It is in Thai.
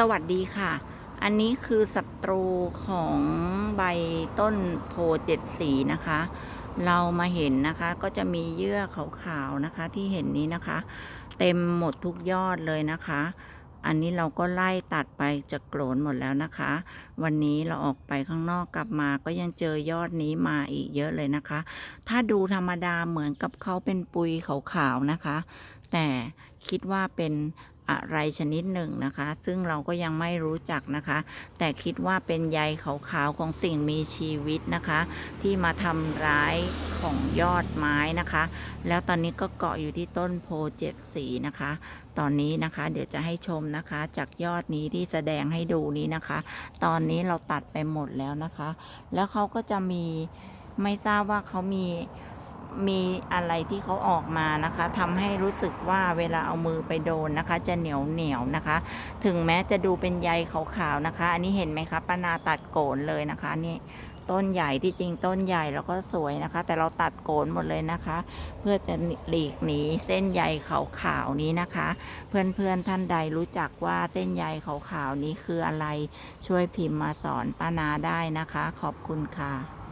สวัสดีค่ะ อันนี้คือศัตรูของใบต้นโพเจ็ดสีนะคะ เรามาเห็นนะคะก็จะมีเยื่อขาวๆนะคะที่เห็นนี้นะคะ เต็มหมดทุกยอดเลยนะคะ อันนี้เราก็ไล่ตัดไปจะโกรนหมดแล้วนะคะ วันนี้เราออกไปข้างนอกกลับมาก็ยังเจอยอดนี้มาอีกเยอะเลยนะคะ ถ้าดูธรรมดาเหมือนกับเขาเป็นปุยขาวๆนะคะ แต่คิดว่าเป็น อะไรชนิดหนึ่งนะคะ ซึ่งเราก็ยังไม่รู้จักนะคะ แต่คิดว่าเป็นใยขาวๆของสิ่งมีชีวิตนะคะ ที่มาทำร้ายของยอดไม้นะคะ แล้วตอนนี้ก็เกาะอยู่ที่ต้นโพเจ็ดสีนะคะ ตอนนี้นะคะเดี๋ยวจะให้ชมนะคะ จากยอดนี้ที่แสดงให้ดูนี้นะคะ ตอนนี้เราตัดไปหมดแล้วนะคะ แล้วเขาก็จะมีไม่ทราบว่าเขามี มีอะไรที่เขาออกมานะคะทำให้รู้สึกว่าเวลาเอามือไปโดนนะคะ จะเหนียวเหนียวนะคะ ถึงแม้จะดูเป็นใยขาวๆนะคะ อันนี้เห็นไหมคะป้านาตัดโกนเลยนะคะนี่ต้นใหญ่ที่จริงต้นใหญ่แล้วก็สวยนะคะ แต่เราตัดโกนหมดเลยนะคะ เพื่อจะหลีกหนีเส้นใยขาวๆนี้นะคะ เพื่อนๆท่านใดรู้จักว่าเส้นใยขาวๆนี้คืออะไรช่วยพิมพ์มาสอนป้านาได้นะคะ ขอบคุณค่ะ